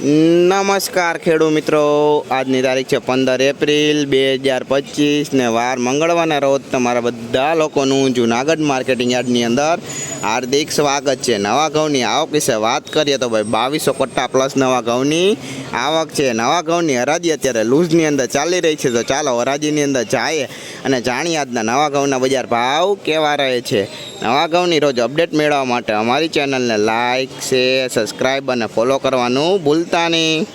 નમસ્કાર ખેડૂત મિત્રો આજની તારીખ છે પંદર એપ્રિલ બે હજાર પચીસ ને વાર મંગળવારના રોજ તમારા બધા લોકોનું જુનાગઢ માર્કેટિંગ યાર્ડની અંદર હાર્દિક સ્વાગત છે નવા ઘઉંની આવક વિશે વાત કરીએ તો ભાઈ બાવીસો કટ્ટા પ્લસ નવા ઘઉંની આવક છે નવા ઘઉંની હરાજી અત્યારે લૂઝની અંદર ચાલી રહી છે તો ચાલો હરાજીની અંદર જાય અને જાણીએ આજના નવા ઘઉંના બજાર ભાવ કેવા રહે છે નવા ઘઉંની રોજ અપડેટ મેળવવા માટે અમારી ચેનલને લાઇક શેર સબસ્ક્રાઈબ અને ફોલો કરવાનું ભૂલતા નહીં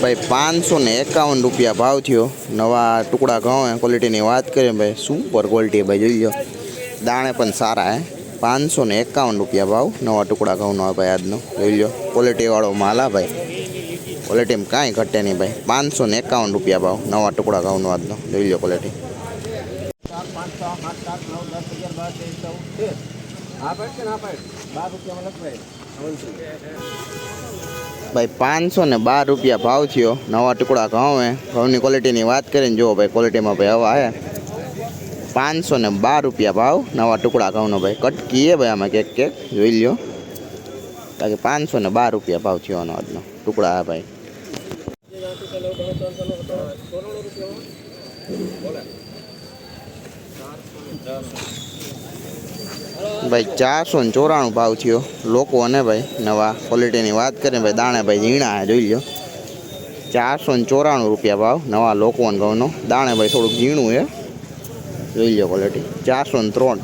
भाई पांच सौ एकावन रुपया भाव थो नवा टुकड़ा घऊ है क्वॉलिटी बात करें भाई सुपर क्वॉलिटी है भाई जो दाणे पर सारा है पांच सौ एकावन रुपया भाव नवा टुकड़ा घऊ ना भाई आज जो क्वालिटी वालों माला भाई क्वॉलिटी में कहीं घटे नहीं भाई पांच सौ एकावन रुपया भाव नवा टुकड़ा घऊ ना आज जो क्वालिटी આ બચ્ચ ના પાડ 12 રૂપિયામાં લખવાય ભાઈ 512 રૂપિયા ભાવ થયો નવા ટુકડા આવે ભવની ક્વોલિટી ની વાત કરીન જો ભાઈ ક્વોલિટી માં ભાઈ આવા આ 512 રૂપિયા ભાવ નવા ટુકડા આવનો ભાઈ કટ કીયે ભાઈ આમાં કેક કે જોઈ લ્યો કાકે 512 રૂપિયા ભાવ થયોનો આટલો ટુકડા આ ભાઈ 410 ભાઈ ચારસો ને ચોરાણું ભાવ થયો લોકો અને ભાઈ નવા ક્વોલિટીની વાત કરીએ ભાઈ દાણા ભાઈ ઝીણા જોઈ લો ચારસો ને ચોરાણું રૂપિયા ભાવ નવા લોકો અને ઘઉંનો દાણે ભાઈ થોડુંક ઝીણું છે જોઈ લો ક્વોલિટી ચારસો ને ત્રણ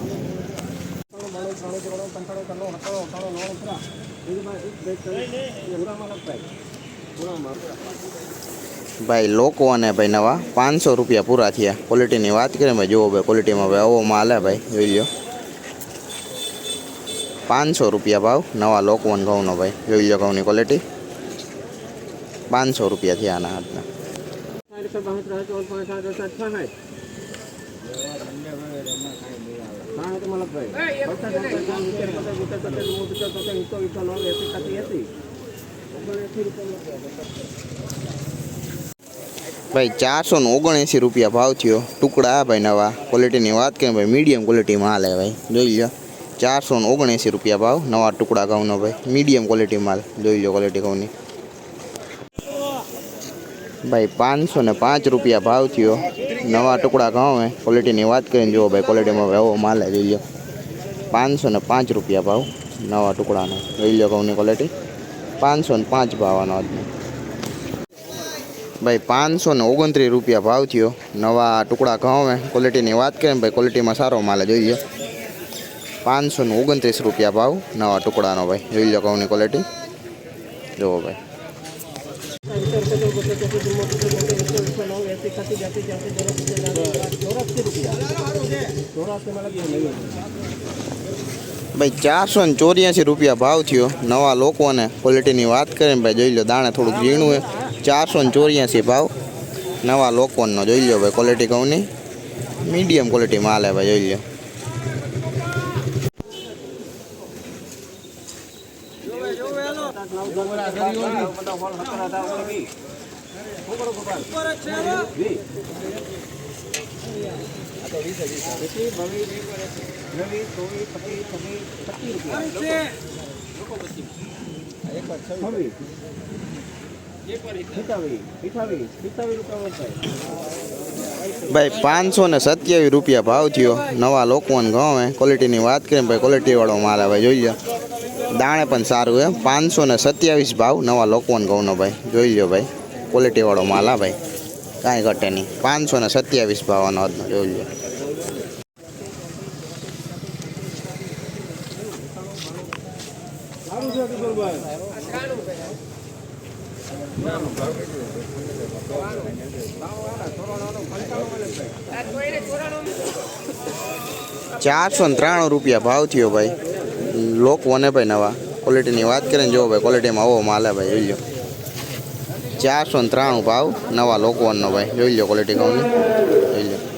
ભાઈ લોકો અને ભાઈ નવા પાંચસો રૂપિયા પૂરા થયા ક્વોલિટીની વાત કરીએ ભાઈ જુઓ ભાઈ ક્વોલિટીમાં ભાઈ આવો માલ ભાઈ જોઈ લો 500 રૂપિયા ભાવ નવા લોકવન ભાવનો ભાઈ વેલ્યુ ગોવની ક્વોલિટી 500 રૂપિયા થી આના આટલા આને તો બહુત રાચો 576 છે ભાઈ ચા 479 રૂપિયા ભાવ થયો ટુકડા આ ભાઈ નવા ક્વોલિટી ની વાત કે ભાઈ મિડિયમ ક્વોલિટી માં આ લે ભાઈ જોઈ લો 479 रुपया भाव नवा टुकड़ा गांव नो भाई मीडियम क्वालिटी माल જોઈજો ક્વોલિટી કવની ભાઈ 505 રૂપિયા ભાવ થયો નવા ટુકડા ગામ એ ક્વોલિટી ની વાત કરીન જો ભાઈ ક્વોલિટી માં સારો માલ લઈ લ્યો 505 રૂપિયા ભાવ નવા ટુકડા નો લઈ લો ગામ ની ક્વોલિટી 505 ભાવનો આજ ભાઈ 529 રૂપિયા ભાવ થયો નવા ટુકડા ગામ એ ક્વોલિટી ની વાત કરીન ભાઈ ક્વોલિટી માં સારો માલ જોઈજો 529 રૂપયા ભાવ નવા ટુકડાનો ભાઈ જોઈ લો કવની ક્વોલિટી જો ભાઈ ભાઈ 484 રૂપયા ભાવ થયો નવા લોકોને ક્વોલિટી ની વાત કરે ભાઈ જોઈ લો દાણે થોડું રીણો છે 484 ભાવ નવા લોકોનો જોઈ લો ભાઈ ક્વોલિટી કવની મિડિયમ ક્વોલિટી માલ હે ભાઈ જોઈ લો આ બંદા કોલ હતા આવોગી કો બરો ગોપાલ પર છે આ તો 20 20 23 ભવિ 24 25 26 27 રૂપિયા આ એક આ 26 26 કીઠાવી કીઠાવી 27 રૂપિયામાં થાય ભાઈ 527 રૂપિયા ભાવ થયો નવા લોકોન ગાવે ક્વોલિટીની વાત કરી ભાઈ ક્વોલિટી વાળો મારા ભાઈ જોયા દાણે પણ સારું એમ પાંચસો ને સત્યાવીસ ભાવ નવા લોકવન ઘઉંનો ભાઈ જોઈ લો ભાઈ ક્વોલિટીવાળો માલ આ ભાઈ કાંઈ ઘટે નહીં પાંચસો ને સત્યાવીસ ભાવનો આજનો જોઈ લો ચારસો ને ત્રાણું રૂપિયા ભાવ થયો ભાઈ લોક વને ભાઈ નવા ક્વોલિટીની વાત ને જુઓ ભાઈ ક્વોલિટીમાં આવો માલે ભાઈ જોઈ લો ચારસો ને ત્રાણું ભાવ નવા લોક વનનો ભાઈ જોઈ લો ક્વોલિટી કહું જોઈ લો